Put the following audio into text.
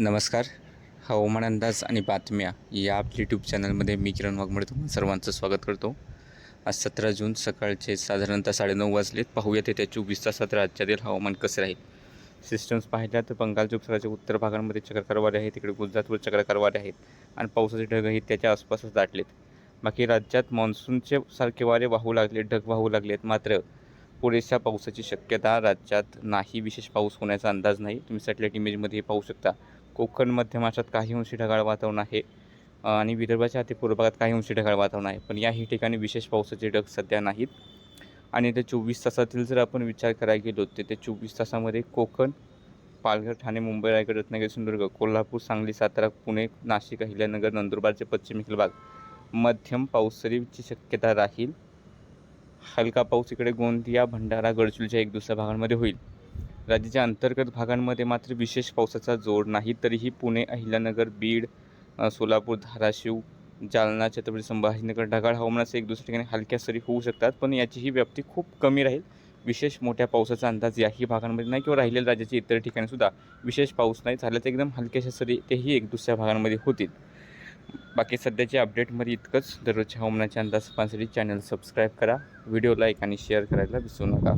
नमस्कार. हवामान अंदाज आणि बातम्या या आपल्या यूट्यूब चॅनलमध्ये मी किरण वाघमोडे तुम्हाला सर्वांचं स्वागत करतो. आज सतरा जून सकाळचे साधारणतः साडेनऊ वाजलेत. पाहूयात येत्या चोवीस तासात राज्यातील हवामान कसं राहील. सिस्टम्स पाहिल्या तर बंगालच्या उपसागराच्या उत्तर भागांमध्ये चक्रकारवारे आहेत तिकडे गुजरातवर चक्रकारवारे आहेत आणि पावसाचे ढगही त्याच्या आसपासच दाटलेत. बाकी राज्यात मान्सूनचे सारखे वारे वाहू लागले ढग वाहू लागलेत. मात्र पुरेशा पावसाची शक्यता राज्यात नाही. विशेष पाऊस होण्याचा अंदाज नाही. तुम्ही सॅटेलाईट इमेजमध्ये पाहू शकता. कोकण मध्य महाराष्ट्रात काही अंशी ढगाळ वातावरण आहे. आणि विदर्भाच्या अति पूर्व भागात काही अंशी ढगाळ वातावरण आहे. पण याही ठिकाणी विशेष पावसाचे ढग सध्या नाहीत. आणि ते चोवीस तासातील जर आपण विचार करायला गेलो तर ते चोवीस तासामध्ये कोकण पालघर ठाणे मुंबई रायगड रत्नागिरी सिंधुदुर्ग कोल्हापूर सांगली सातारा पुणे नाशिक अहिल्यानगर नंदुरबारचे पश्चिमेकडील भाग मध्यम पावसरीची शक्यता राहील. हलका पाऊस इकडे गोंदिया भंडारा गडचिरोलीच्या एक दुसऱ्या भागांमध्ये होईल. राज्याच्या अंतर्गत भागांमध्ये मात्र विशेष पावसाचा जोर नाही. तरीही पुणे अहिल्यानगर बीड सोलापूर धाराशिव जालना छत्रपती संभाजीनगर ढगाळ हवामानाचे एक दुसऱ्या ठिकाणी हलक्या सरी होऊ शकतात. पण याचीही व्याप्ती खूप कमी राहील. विशेष मोठ्या पावसाचा अंदाज याही भागांमध्ये नाही किंवा राहिलेल्या राज्याच्या इतर ठिकाणी सुद्धा विशेष पाऊस नाही. झाल्याच एकदम हलक्याशा सरी तेही एक दुसऱ्या भागांमध्ये होतील. बाकी सध्याच्या अपडेटमध्ये इतकंच. दररोजच्या हवामानाच्या अंदाज पाहण्यासाठी चॅनल सबस्क्राईब करा. व्हिडिओ लाईक आणि शेअर करायला विसरू नका.